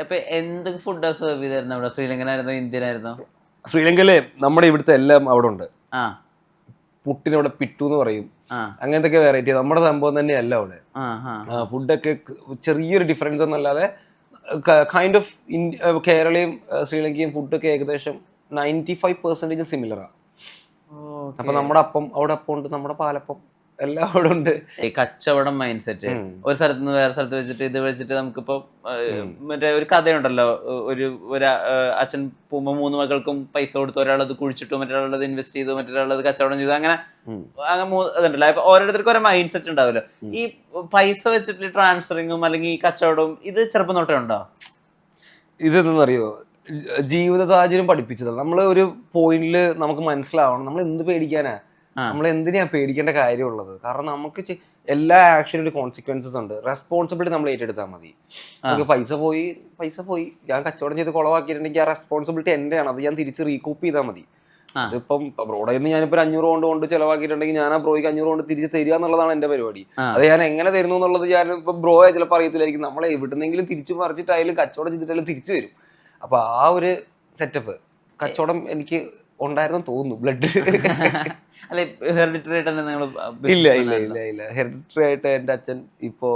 അപ്പൊ എന്ത് ഫുഡാ സെർവ് ചെയ്തായിരുന്നു അവിടെ? ശ്രീലങ്കനായിരുന്നോ ഇന്ത്യനായിരുന്നോ? ശ്രീലങ്കയിലെ നമ്മുടെ ഇവിടുത്തെ എല്ലാം അവിടെ ഉണ്ട്. ആ. പുട്ടിനവിടെ പിട്ടു എന്ന് പറയും. അങ്ങനത്തെ വെറൈറ്റി നമ്മുടെ സംഭവം തന്നെയല്ല അവിടെ. ഫുഡൊക്കെ ചെറിയൊരു ഡിഫറൻസ് എന്നല്ലാതെ കൈൻഡ് ഓഫ് കേരളയും ശ്രീലങ്കയും ഫുഡൊക്കെ ഏകദേശം നയന്റി ഫൈവ് പെർസെന്റേജ് സിമിലറാണ് അപ്പൊ നമ്മുടെ അപ്പം അവിടെ അപ്പം ഉണ്ട് നമ്മുടെ പാലപ്പം. എല്ലാം അവിടെ ഉണ്ട്. ഈ കച്ചവടം മൈൻഡ് സെറ്റ് ഒരു സ്ഥലത്ത് നിന്ന് വേറെ സ്ഥലത്ത് വെച്ചിട്ട് ഇത് വെച്ചിട്ട് നമുക്കിപ്പോ മറ്റേ ഒരു കഥയുണ്ടല്ലോ ഒരു ഒരു അച്ഛൻ പോകുമ്പോ മൂന്ന് മക്കൾക്കും പൈസ കൊടുത്തു ഒരാളത് കുഴിച്ചിട്ടു മറ്റൊരാളത് ഇൻവെസ്റ്റ് ചെയ്തു മറ്റൊരാളത് കച്ചവടം ചെയ്തു അങ്ങനെ അങ്ങനെ ഇതുണ്ടല്ലോ. അപ്പൊ ഓരോരുത്തർക്കും ഓരോ മൈൻഡ് സെറ്റ് ഉണ്ടാവല്ലോ. ഈ പൈസ വെച്ചിട്ട് ട്രാൻസ്ഫറിങ്ങും അല്ലെങ്കിൽ ഈ കച്ചവടവും ഇത് ചെറുപ്പം തൊട്ടേ ഉണ്ടോ? ഇതെന്നറിയോ അറിയോ ജീവിത സാഹചര്യം പഠിപ്പിച്ചതാണ്. നമ്മൾ ഒരു പോയിന്റിൽ നമുക്ക് മനസ്സിലാവണം. നമ്മൾ എന്ത് പേടിക്കാനാ? നമ്മൾ എന്തിനാ പേടിക്കേണ്ട കാര്യമുള്ളത്? കാരണം നമുക്ക് എല്ലാ ആക്ഷനും ഒരു കോൺസിക്വൻസസ് ഉണ്ട്. റെസ്പോൺസിബിലിറ്റി നമ്മൾ ഏറ്റെടുത്താൽ മതി. നമുക്ക് പൈസ പോയി പൈസ പോയി. ഞാൻ കച്ചവടം ചെയ്ത് കുളവാക്കിയിട്ടുണ്ടെങ്കിൽ ആ റെസ്പോൺസിബിലിറ്റി എന്റെയാണ്. അത് ഞാൻ തിരിച്ച് റീകൂപ്പ് ചെയ്താൽ മതി. അതിപ്പം ബ്രോഡയിൽ നിന്ന് ഞാനിപ്പോ അഞ്ഞൂറ് കൊണ്ട് കൊണ്ട് ചിലവാക്കിയിട്ടുണ്ടെങ്കിൽ ഞാൻ ആ ബ്രോയ്ക്ക് അഞ്ഞൂറ് കൊണ്ട് തിരിച്ച് തരിക എന്നുള്ളതാണ് എന്റെ പരിപാടി. അത് ഞാൻ എങ്ങനെ തരുന്നു എന്നുള്ളത് ഞാൻ ഇപ്പൊ ബ്രോ ചിലപ്പോൾ അറിയത്തില്ലായിരിക്കും. നമ്മളെ എവിടുന്നെങ്കിലും തിരിച്ചു മറിച്ചിട്ടായാലും കച്ചവടം ചെയ്തിട്ടായാലും തിരിച്ചു വരും. അപ്പൊ ആ ഒരു സെറ്റപ്പ് കച്ചവടം എനിക്ക് ഉണ്ടായിരുന്നു തോന്നുന്നു ബ്ലഡ് അല്ലെ ഹെറിഡിറ്ററി ആയിട്ട് നിങ്ങൾ ഇല്ല ഇല്ല ഇല്ല ഇല്ല. ഹെറിഡിറ്ററി ആയിട്ട് എന്റെ അച്ഛൻ ഇപ്പോ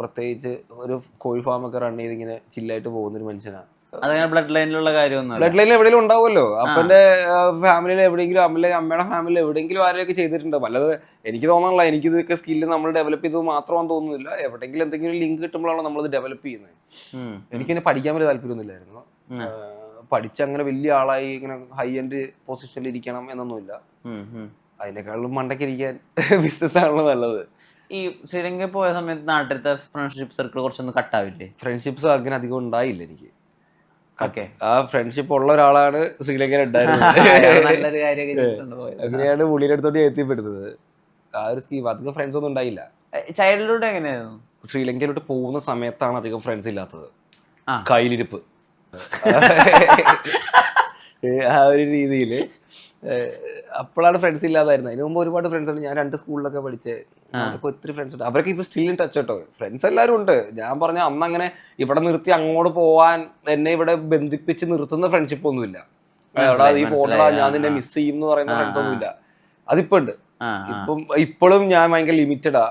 പ്രത്യേകിച്ച് ഒരു കോഴി ഫാം ഒക്കെ റൺ ചെയ്ത് ഇങ്ങനെ ചില്ലായിട്ട് പോകുന്ന ഒരു മനുഷ്യനാണ്. അതങ്ങനെ ബ്ലഡ് ലൈനിലുള്ള കാര്യമൊന്നും ബ്ലഡ് ലൈനിൽ എവിടെയെങ്കിലും ഉണ്ടാവുമല്ലോ. അപ്പന്റെ ഫാമിലിയിൽ എവിടെയെങ്കിലും അമ്മയിലെ അമ്മയുടെ ഫാമിലിയിൽ എവിടെയെങ്കിലും ആരെയൊക്കെ ചെയ്തിട്ടുണ്ട്. വല്ലത് എനിക്ക് തോന്നാനുള്ള എനിക്ക് ഇതൊക്കെ സ്കില്ല് നമ്മൾ ഡെവലപ്പ് ചെയ്തത് മാത്രമാണെന്ന് തോന്നുന്നില്ല. എവിടെയെങ്കിലും എന്തെങ്കിലും ലിങ്ക് കിട്ടുമ്പോഴാണ് നമ്മൾ ഡെവലപ്പ് ചെയ്യുന്നത്. എനിക്ക് എന്നെ പഠിക്കാൻ വലിയ താല്പര്യമൊന്നുമില്ലായിരുന്നു. പഠിച്ച് അങ്ങനെ വലിയ ആളായി ഇങ്ങനെ ഹൈ എൻഡ് പൊസിഷനിൽ ഇരിക്കണം എന്നൊന്നുമില്ല. അതിനേക്കാളും മണ്ടക്കിരിക്കാൻ ഇരിക്കാൻ ബിസിനസ് ആണല്ലോ നല്ലത്. ഈ ശ്രീലങ്കയിൽ പോയ സമയത്ത് നാട്ടിലത്തെ ഫ്രണ്ട്ഷിപ്പ് സർക്കിൾ കുറച്ചൊന്നും കട്ടാവില്ലേ ഫ്രണ്ട്ഷിപ്സ് അങ്ങനെ അധികം ഉണ്ടായില്ല എനിക്ക്. ഓക്കെ ആ ഫ്രണ്ട്ഷിപ്പ് ഉള്ള ഒരാളാണ് ശ്രീലങ്കയിൽ ഉണ്ടായിരുന്നത്. അങ്ങനെയാണ് പുള്ളിയുടെ അടുത്തോട്ട് എത്തിപ്പെടുന്നത്. ആ ഒരു സ്കീം അധികം ഫ്രണ്ട്സ് ഒന്നും ഉണ്ടായില്ല. ചൈൽഡ്ഹുഡ് എങ്ങനെയായിരുന്നു? ശ്രീലങ്കയിലോട്ട് പോകുന്ന സമയത്താണ് അധികം ഫ്രണ്ട്സ് ഇല്ലാത്തത്. കയ്യിലിരിപ്പ്. ആ ഒരു രീതിയിൽ അപ്പോഴാണ് ഫ്രണ്ട്സ് ഇല്ലാതായിരുന്നത്. അതിന് മുമ്പ് ഒരുപാട് ഫ്രണ്ട്സ് ഉണ്ട്. ഞാൻ രണ്ട് സ്കൂളിലൊക്കെ പഠിച്ച്. അവർക്ക് ഒത്തിരി ഫ്രണ്ട്സ് ഉണ്ട്. അവരൊക്കെ ഇപ്പൊ സ്റ്റിൽ ഇൻ ടച്ച് കേട്ടോ. ഫ്രണ്ട്സ് എല്ലാവരും ഉണ്ട്. ഞാൻ പറഞ്ഞ അന്ന് അങ്ങനെ ഇവിടെ നിർത്തി അങ്ങോട്ട് പോവാൻ എന്നെ ഇവിടെ ബന്ധിപ്പിച്ച് നിർത്തുന്ന ഫ്രണ്ട്ഷിപ്പ് ഒന്നുമില്ല. എടാ നീ പോകണ്ടാ ഞാൻ നിന്നെ മിസ് ചെയ്യും എന്ന് പറയുന്ന ഫ്രണ്ട്സ് ഒന്നുമില്ല. അതിപ്പോ ഉണ്ട്. ഇപ്പം ഇപ്പോഴും ഞാൻ ഭയങ്കര ലിമിറ്റഡാ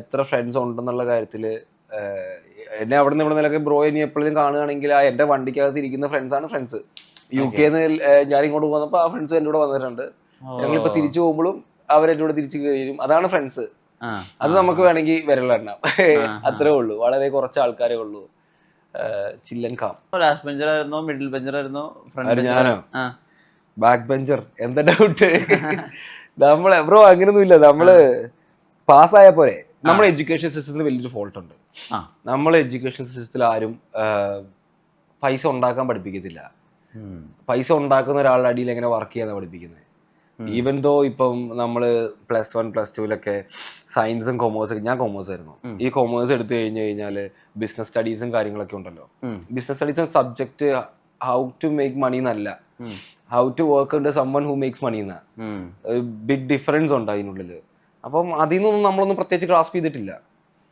എത്ര ഫ്രണ്ട്സ് ഉണ്ടെന്നുള്ള കാര്യത്തിൽ എന്നെ അവിടെ നിന്ന് ഇവിടെ നിന്നൊക്കെ ബ്രോ ഇനി എപ്പോഴും കാണുകയാണെങ്കിൽ ആ എന്റെ വണ്ടിക്കകത്ത് ഇരിക്കുന്ന ഫ്രണ്ട്സ് ആണ് ഫ്രണ്ട്സ് യു കെന്ന് ഞാൻ ഇങ്ങോട്ട് പോകുന്നപ്പോൾ ആ ഫ്രണ്ട്സ് എന്റെ കൂടെ വന്നിട്ടുണ്ട്. ഞങ്ങളിപ്പോ തിരിച്ചു പോകുമ്പോഴും അവരെന്റെ കൂടെ തിരിച്ചു കയറിയും അതാണ് ഫ്രണ്ട്സ് അത് നമുക്ക് വേണമെങ്കിൽ വിരലെണ്ണാം അത്രേ ഉള്ളൂ. വളരെ കുറച്ച് ആൾക്കാരേ ഉള്ളൂ. ചില്ലൻ കാം. ലാസ്റ്റ് ബെഞ്ചർ ആയിരുന്നോ മിഡിൽ ബെഞ്ചർ ആയിരുന്നോ ഫ്രണ്ട് ആര് ഞാനോ? ബാക്ക് ബെഞ്ചർ എന്താ ഡൗട്ട് നമ്മളെ ബ്രോ അങ്ങനൊന്നും ഇല്ല നമ്മൾ പാസ്സായ പോലെ നമ്മുടെ എഡ്യൂക്കേഷൻ സിസ്റ്റത്തിന് വലിയൊരു ഫോൾട്ട് ഉണ്ട്. ആ. നമ്മളെ എഡ്യൂക്കേഷൻ സിസ്റ്റത്തിൽ ആരും പൈസ ഉണ്ടാക്കാൻ പഠിപ്പിക്കത്തില്ല. പൈസ ഉണ്ടാക്കുന്ന ഒരാളുടെ അടിയിൽ എങ്ങനെ വർക്ക് ചെയ്യാൻ പഠിപ്പിക്കുന്നത് ഈവൻ ദോ ഇപ്പം നമ്മൾ പ്ലസ് വൺ പ്ലസ് ടുവിലൊക്കെ സയൻസും കൊമേഴ്സും ഞാൻ കൊമേഴ്സ് ആയിരുന്നു. ഈ കൊമേഴ്സ് എടുത്തു കഴിഞ്ഞു കഴിഞ്ഞാൽ ബിസിനസ് സ്റ്റഡീസും കാര്യങ്ങളൊക്കെ ഉണ്ടല്ലോ. Business studies subject how to make money എന്നല്ല. ഹൗ ടു വർക്ക് ഉണ്ട് സമ്മൺ ഹു മേക്സ് മണി എന്നാ ബിഗ് ഡിഫറൻസ് ഉണ്ട് അതിനുള്ളിൽ അപ്പം അതിൽ നിന്നൊന്നും നമ്മളൊന്നും പ്രത്യേകിച്ച് ഗ്രാസ്പ് ചെയ്തിട്ടില്ല.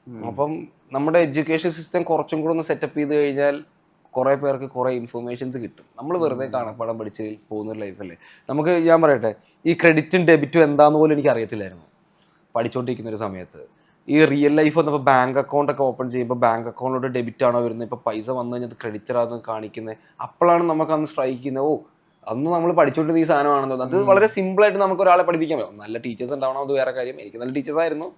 അപ്പം നമ്മുടെ എഡ്യൂക്കേഷൻ സിസ്റ്റം കുറച്ചും കൂടെ ഒന്ന് സെറ്റപ്പ് ചെയ്ത് കഴിഞ്ഞാൽ കുറെ പേർക്ക് കുറെ ഇൻഫർമേഷൻസ് കിട്ടും. നമ്മൾ വെറുതെ കാണപ്പാടം പഠിച്ച് പോകുന്ന ഒരു ലൈഫല്ലേ നമുക്ക് ഞാൻ പറയട്ടെ ഈ ക്രെഡിറ്റും ഡെബിറ്റും എന്താന്ന് പോലും എനിക്ക് അറിയത്തില്ലായിരുന്നു പഠിച്ചുകൊണ്ടിരിക്കുന്ന ഒരു സമയത്ത്. ഈ റിയൽ ലൈഫ് വന്നപ്പോൾ ബാങ്ക് അക്കൗണ്ട് ഒക്കെ ഓപ്പൺ ചെയ്യുമ്പോൾ ബാങ്ക് അക്കൗണ്ടിലോട്ട് ഡെബിറ്റ് ആണോ വരുന്നത്? ഇപ്പോൾ പൈസ വന്നു കഴിഞ്ഞാൽ ക്രെഡിറ്റ് ആണെന്ന് കാണിക്കുന്നത് അപ്പോഴാണ് നമുക്ക് അന്ന് സ്ട്രൈക്ക് ചെയ്യുന്നത് ഓ അന്ന് നമ്മൾ പഠിച്ചുകൊണ്ടിരുന്ന ഈ സാധനമാണെന്ന് അത് വളരെ സിമ്പിൾ ആയിട്ട് നമുക്ക് ഒരാളെ പഠിപ്പിക്കാൻ പറ്റും. നല്ല ടീച്ചേഴ്സ് ഉണ്ടാവണം അത് വേറെ കാര്യം. എനിക്ക് നല്ല ടീച്ചേഴ്സ് ആയിരുന്നു.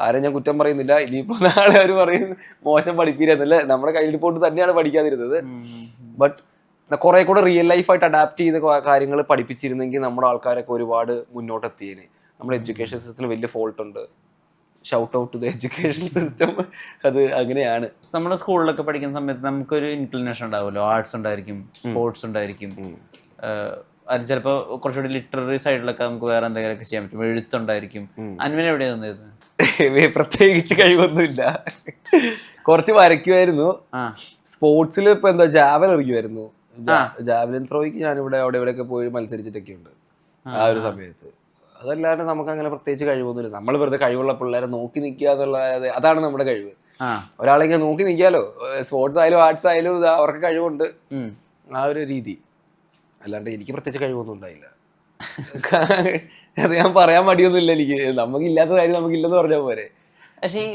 ആരും ഞാൻ കുറ്റം പറയുന്നില്ല. ഇനിയിപ്പോൾ നാളെ അവർ പറയും മോശം പഠിപ്പിക്കുന്നില്ല നമ്മുടെ കയ്യിൽ പോയിട്ട് തന്നെയാണ് പഠിക്കാതിരുന്നത്. ബട്ട് കുറെ കൂടെ റിയൽ ലൈഫായിട്ട് അഡാപ്റ്റ് ചെയ്ത കാര്യങ്ങൾ പഠിപ്പിച്ചിരുന്നെങ്കിൽ നമ്മുടെ ആൾക്കാരൊക്കെ ഒരുപാട് മുന്നോട്ട് എത്തിയേനെ നമ്മുടെ എഡ്യൂക്കേഷൻ സിസ്റ്റത്തിൽ വലിയ ഫോൾട്ട് ഉണ്ട്. Shout out to the education system അത് അങ്ങനെയാണ്. നമ്മുടെ സ്കൂളിലൊക്കെ പഠിക്കുന്ന സമയത്ത് നമുക്കൊരു ഇൻക്ലിനേഷൻ ഉണ്ടാവുമല്ലോ. ആർട്സ് ഉണ്ടായിരിക്കും സ്പോർട്സ് ഉണ്ടായിരിക്കും. അത് ചിലപ്പോൾ കുറച്ചുകൂടി ലിറ്റററി സൈഡിലൊക്കെ നമുക്ക് വേറെ എന്തെങ്കിലുമൊക്കെ ചെയ്യാൻ പറ്റും. എഴുത്തുണ്ടായിരിക്കും അൻവിന് എവിടെയാണ് നിന്നിരുന്നത് പ്രത്യേകിച്ച് കഴിവൊന്നുമില്ല. കുറച്ച് വരയ്ക്കുമായിരുന്നു സ്പോർട്സിൽ ഇപ്പൊ എന്താ ജാവൽ എറിയുമായിരുന്നു ജാവലിൻ ത്രോയ്ക്ക് ഞാനിവിടെ അവിടെ ഇവിടെയൊക്കെ പോയി മത്സരിച്ചിട്ടൊക്കെ ഉണ്ട്. ആ ഒരു സമയത്ത്. അതല്ലാണ്ട് നമുക്ക് അങ്ങനെ പ്രത്യേകിച്ച് കഴിവൊന്നുമില്ല. നമ്മൾ വെറുതെ കഴിവുള്ള പിള്ളേരെ നോക്കി നിൽക്കുക എന്നുള്ള അതാണ് നമ്മുടെ കഴിവ്. ഒരാളെങ്കിലും നോക്കി നിൽക്കാലോ. സ്പോർട്സ് ആയാലും ആർട്സ് ആയാലും അവർക്ക് കഴിവുണ്ട്. ആ ഒരു രീതി. അല്ലാണ്ട് എനിക്ക് പ്രത്യേകിച്ച് കഴിവൊന്നും ഉണ്ടായില്ല. അത് ഞാൻ പറയാൻ മടിയൊന്നുമില്ല എനിക്ക്. നമുക്ക് ഇല്ലാത്ത കാര്യം നമുക്ക് ഇല്ലെന്ന് പറഞ്ഞാൽ പോരെ. പക്ഷേ ഈ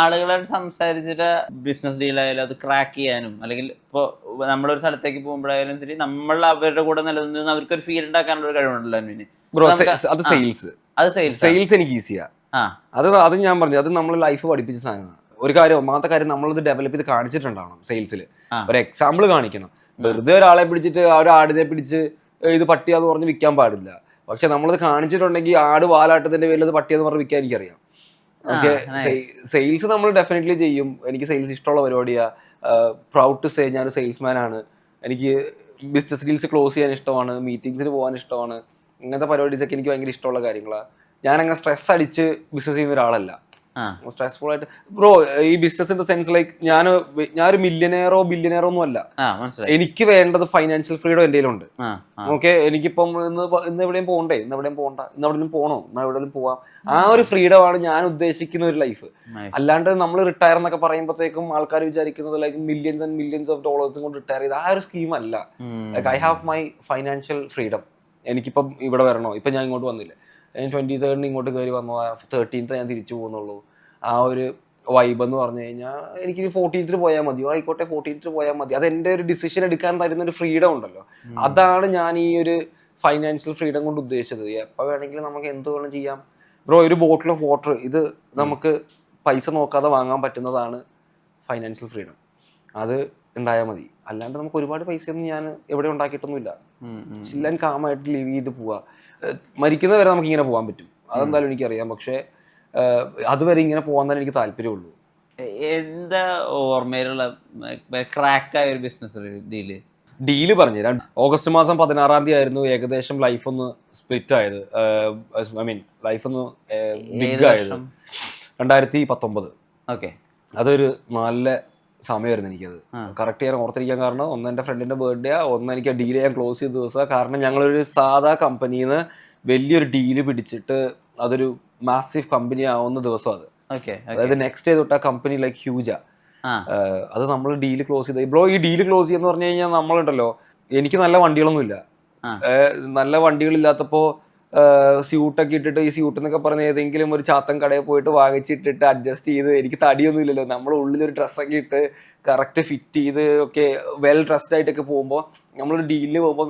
ആളുകളായിട്ട് സംസാരിച്ചിട്ട് ബിസിനസ് ഡീലായാലും അത് ക്രാക്ക് ചെയ്യാനും അല്ലെങ്കിൽ ഇപ്പോൾ നമ്മളൊരു സ്ഥലത്തേക്ക് പോകുമ്പോഴായാലും ശരി നമ്മൾ അവരുടെ കൂടെ നിലനിന്ന് അവർക്കൊരു ഫീൽ ഉണ്ടാക്കാനുള്ള ഒരു കഴിവുണ്ടല്ലോ ബ്രോ അത് സെയിൽസ് അത് സെയിൽസ് സെയിൽസ് എനിക്ക് ഈസിയാ അത് അത് ഞാൻ പറഞ്ഞു അത് നമ്മൾ ലൈഫ് പഠിപ്പിച്ച സാധനമാണ്. ഒരു കാര്യം ഒന്നാമത്തെ കാര്യം നമ്മളത് ഡെവലപ്പ് ചെയ്ത് കാണിച്ചിട്ടുണ്ടാവണം സെയിൽസിൽ ഒരു എക്സാമ്പിൾ കാണിക്കണം. വെറുതെ ഒരാളെ പിടിച്ചിട്ട് ആ ഒരു ആടിനെ പിടിച്ച് ഇത് പട്ടിയാന്ന് പറഞ്ഞ് വിൽക്കാൻ പാടില്ല. പക്ഷെ നമ്മളത് കാണിച്ചിട്ടുണ്ടെങ്കിൽ ആട് വാലാട്ടത്തിന്റെ പേരിൽ അത് പട്ടിയെന്ന് പറഞ്ഞ് വിൽക്കാൻ എനിക്കറിയാം. ഓക്കെ സെയിൽസ് നമ്മൾ ഡെഫിനറ്റ്ലി ചെയ്യും. എനിക്ക് സെയിൽസ് ഇഷ്ടമുള്ള പരിപാടിയാ. പ്രൗഡ് ടു സേ ഞാൻ സെയിൽസ്മാൻ ആണ്. എനിക്ക് ബിസിനസ് ഡീൽസ് ക്ലോസ് ചെയ്യാൻ ഇഷ്ടമാണ്. മീറ്റിംഗ്സിന് പോകാൻ ഇഷ്ടമാണ്. ഇങ്ങനത്തെ പരിപാടീസ് ഒക്കെ എനിക്ക് ഭയങ്കര ഇഷ്ടമുള്ള കാര്യങ്ങളാണ് ഞാൻ അങ്ങനെ സ്ട്രെസ് അടിച്ച് ബിസിനസ് ചെയ്യുന്ന ഒരാളല്ല. സ്ട്രെസ്ഫുൾ ആയിട്ട്. ബ്രോ ഈ business in the sense like ഞാൻ ഞാൻ ഒരു മില്യനെയറോ ബില്യനെയറോ ഒന്നും അല്ല എനിക്ക് വേണ്ടത് ഫൈനാൻഷ്യൽ ഫ്രീഡം എന്റെ ഉണ്ട് ഓക്കെ എനിക്കിപ്പം ഇന്ന് ഇന്ന് എവിടെയും പോകണ്ടേ ഇന്ന് എവിടെയും പോകണ്ട ഇന്ന് എവിടെയും പോകണോ ഇന്ന് എവിടെയും പോവാം. ആ ഒരു ഫ്രീഡം ആണ് ഞാൻ ഉദ്ദേശിക്കുന്ന ഒരു ലൈഫ് അല്ലാണ്ട് നമ്മൾ റിട്ടയർ എന്നൊക്കെ പറയുമ്പോഴത്തേക്കും ആൾക്കാർ വിചാരിക്കുന്നത് like millions and millions of dollars കൊണ്ട് റിട്ടയർ ചെയ്ത് ആ ഒരു സ്കീം അല്ല. Like I have my financial freedom എനിക്കിപ്പം ഇവിടെ വരണോ? ഇപ്പം ഞാൻ ഇങ്ങോട്ട് വന്നില്ല? ഞാൻ ട്വന്റി തേർഡിന് ഇങ്ങോട്ട് കയറി വന്നു. തേർട്ടീൻത്ത് ഞാൻ തിരിച്ചു പോകുന്നുള്ളൂ. ആ ഒരു വൈബ് എന്ന് പറഞ്ഞു കഴിഞ്ഞാൽ എനിക്ക് ഫോർട്ടീൻത്തിന് പോയാൽ മതി. ആയിക്കോട്ടെ ഫോർട്ടീൻത്തിന് പോയാൽ മതി. അത് എന്റെ ഒരു ഡിസിഷൻ എടുക്കാൻ തരുന്ന ഒരു ഫ്രീഡം ഉണ്ടല്ലോ. അതാണ് ഞാൻ ഈ ഒരു ഫൈനാൻഷ്യൽ ഫ്രീഡം കൊണ്ട് ഉദ്ദേശിച്ചത്. എപ്പോൾ വേണമെങ്കിലും നമുക്ക് എന്ത് വേണം ചെയ്യാം. ബ്രോ ഒരു ബോട്ടിൽ ഓഫ് വാട്ടർ ഇത് നമുക്ക് പൈസ നോക്കാതെ വാങ്ങാൻ പറ്റുന്നതാണ് ഫൈനാൻഷ്യൽ ഫ്രീഡം അത് ഉണ്ടായാൽ മതി. അല്ലാണ്ട് നമുക്ക് ഒരുപാട് പൈസയൊന്നും ഞാൻ എവിടെ ഉണ്ടാക്കിയിട്ടൊന്നുമില്ല. ചില്ലാൻ കാമായിട്ട് ലീവ് ചെയ്ത് പോവാ. മരിക്കുന്നവരെ നമുക്ക് ഇങ്ങനെ പോകാൻ പറ്റും. അതെന്തായാലും എനിക്കറിയാം. പക്ഷേ അതുവരെ ഇങ്ങനെ പോകാൻ തന്നെ എനിക്ക് താല്പര്യമുള്ളൂ. എന്താ ഓർമ്മയിലുള്ള ക്രാക്കായ ഒരു ബിസിനസ് ഡീൽ ഡീൽ പറഞ്ഞു തരാം. ഓഗസ്റ്റ് മാസം പതിനാറാം തീയതി ആയിരുന്നു ഏകദേശം ലൈഫ് ഒന്ന് സ്പ്ലിറ്റ് ആയത്. ഐ മീൻ ലൈഫ് ഒന്ന് ബിഗ് ആയത്? രണ്ടായിരത്തി പത്തൊമ്പത്. ഓക്കെ. അതൊരു നല്ല സമയമായിരുന്നു എനിക്കത്. കറക്റ്റ് ചെയ്യാൻ ഓർത്തിരിക്കാൻ കാരണം ഒന്ന് എന്റെ ഫ്രണ്ടിന്റെ ബർത്ത്ഡേ ഒന്ന് എനിക്ക് ഡീൽ ചെയ്യാൻ ക്ലോസ് ചെയ്ത ദിവസം കാരണം ഞങ്ങളൊരു സാധാ കമ്പനിയിൽ നിന്ന് വലിയൊരു ഡീൽ പിടിച്ചിട്ട് അതൊരു മാസീവ് കമ്പനി ആവുന്ന ദിവസം അത്. ഓക്കെ അതായത് നെക്സ്റ്റ് ഡേ തൊട്ട് ആ കമ്പനി ലൈക്ക് ഹ്യൂജാ അത് നമ്മൾ ഡീൽ ക്ലോസ് ചെയ്ത് ബ്രോ ഈ ഡീൽ ക്ലോസ് ചെയ്യുന്ന പറഞ്ഞു കഴിഞ്ഞാൽ നമ്മളുണ്ടല്ലോ എനിക്ക് നല്ല വണ്ടികളൊന്നുമില്ല. നല്ല വണ്ടികളില്ലാത്തപ്പോ സ്യൂട്ടൊക്കെ ഇട്ടിട്ട് ഈ സ്യൂട്ട് എന്നൊക്കെ പറഞ്ഞ ഏതെങ്കിലും ഒരു ചാത്തൻ കടയിൽ പോയിട്ട് വാങ്ങിച്ചിട്ടിട്ട് അഡ്ജസ്റ്റ് ചെയ്ത് എനിക്ക് തടിയൊന്നും ഇല്ലല്ലോ. നമ്മൾ ഉള്ളിലൊരു ഒരു ഡ്രസ്സൊക്കെ ഇട്ട് കറക്റ്റ് ഫിറ്റ് ചെയ്ത് ഒക്കെ വെൽ ഡ്രസ്ഡ് ആയിട്ടൊക്കെ പോകുമ്പോൾ നമ്മളൊരു ഡീലിന് പോകുമ്പോൾ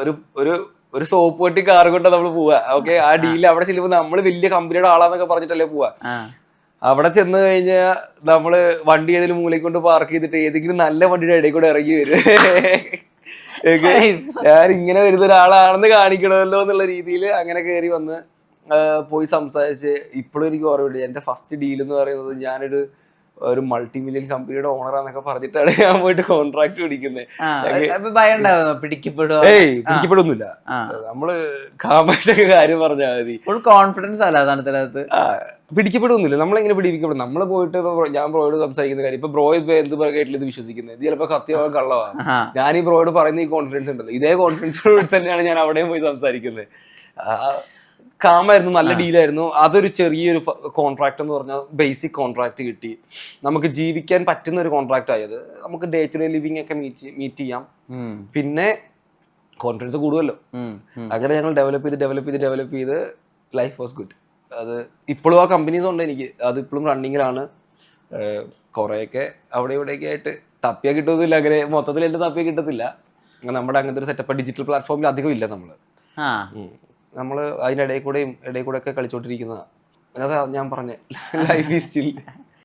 ഒരു ഒരു ഒരു സോപ്പ് വെട്ടി കാർ കൊണ്ട് നമ്മൾ പോവാ. ഓക്കെ ആ ഡീലിൽ അവിടെ ചെല്ലുമ്പോൾ നമ്മൾ വലിയ കമ്പനിയുടെ ആളാന്നൊക്കെ പറഞ്ഞിട്ടല്ലേ പോവാ. അവിടെ ചെന്ന് കഴിഞ്ഞാൽ നമ്മൾ വണ്ടി ഏതെങ്കിലും മൂലയ്ക്ക് കൊണ്ട് പാർക്ക് ചെയ്തിട്ട് ഏതെങ്കിലും നല്ല വണ്ടിയുടെ ഇടയിൽ കൂടെ ഇറങ്ങി വരും. ഞാൻ ഇങ്ങനെ വരുന്ന ഒരാളാണെന്ന് കാണിക്കണമല്ലോ എന്നുള്ള രീതിയിൽ അങ്ങനെ കയറി വന്ന് പോയി സംസാരിച്ച് ഇപ്പോഴും എനിക്ക് ഓർമ്മയുണ്ട്. എന്റെ ഫസ്റ്റ് ഡീൽ എന്ന് പറയുന്നത് ഞാനൊരു ഒരു മൾട്ടി മില്യൺ കമ്പനിയുടെ ഓണർ എന്നൊക്കെ പറഞ്ഞിട്ടാണ് ഞാൻ പോയിട്ട് കോൺട്രാക്ട് പിടിക്കുന്നത് പിടിക്കപ്പെടുന്നില്ല നമ്മൾ കാമായിട്ടൊക്കെ കാര്യം പറഞ്ഞാൽ മതി. ഫുൾ കോൺഫിഡൻസ് അല്ല പിടിക്കപ്പെടുന്നില്ല നമ്മളെങ്ങനെ പിടിപ്പിക്കപ്പെടും? നമ്മൾ പോയിട്ട് ഇപ്പൊ ഞാൻ ബ്രോയോട് സംസാരിക്കുന്ന കാര്യം ഇപ്പൊ ബ്രോ ഇപ്പൊ എന്ത് കേട്ടില്ല ഇത് വിശ്വസിക്കുന്നത് ഇത് ചിലപ്പോ സത്യമാകാൻ കള്ളവാ ഞാൻ ഈ ബ്രോയോട് പറയുന്ന ഈ കോൺഫിഡൻസ് ഉണ്ടല്ലോ. ഇതേ കോൺഫിഡൻസ് തന്നെയാണ് ഞാൻ അവിടെയും പോയി സംസാരിക്കുന്നത് കാമായിരുന്നു നല്ല ഡീലായിരുന്നു. അതൊരു ചെറിയൊരു കോൺട്രാക്ട് എന്ന് പറഞ്ഞാൽ ബേസിക് കോൺട്രാക്ട് കിട്ടി. നമുക്ക് ജീവിക്കാൻ പറ്റുന്ന ഒരു കോൺട്രാക്ട് ആയത് നമുക്ക് ഡേ ടു ഡേ ലിവിങ് ഒക്കെ മീറ്റ് മീറ്റ് ചെയ്യാം. പിന്നെ കോൺഫിഡൻസ് കൂടുമല്ലോ. അങ്ങനെ ഞങ്ങൾ ഡെവലപ്പ് ചെയ്ത് ഡെവലപ്പ് ചെയ്ത് ഡെവലപ്പ് ചെയ്ത് ലൈഫ് വാസ് ഗുഡ് അത് ഇപ്പോഴും ആ കമ്പനീസ് ഉണ്ട് എനിക്ക്. അത് ഇപ്പോഴും റണ്ണിങ്ങിലാണ് കുറേയൊക്കെ അവിടെ ഇവിടെയൊക്കെ ആയിട്ട് തപ്പിയ കിട്ടുന്നില്ല. അങ്ങനെ മൊത്തത്തിൽ എന്റെ തപ്പിയ കിട്ടത്തില്ല. നമ്മുടെ അങ്ങനത്തെ ഒരു സെറ്റപ്പ് ഡിജിറ്റൽ പ്ലാറ്റ്ഫോമിൽ അധികം ഇല്ല നമ്മൾ നമ്മൾ അതിന്റെ ഇടയിൽ കൂടെയും ഇടയിൽ കൂടെ ഒക്കെ കളിച്ചോണ്ടിരിക്കുന്നതാണ് അതാ ഞാൻ പറഞ്ഞ. Life is still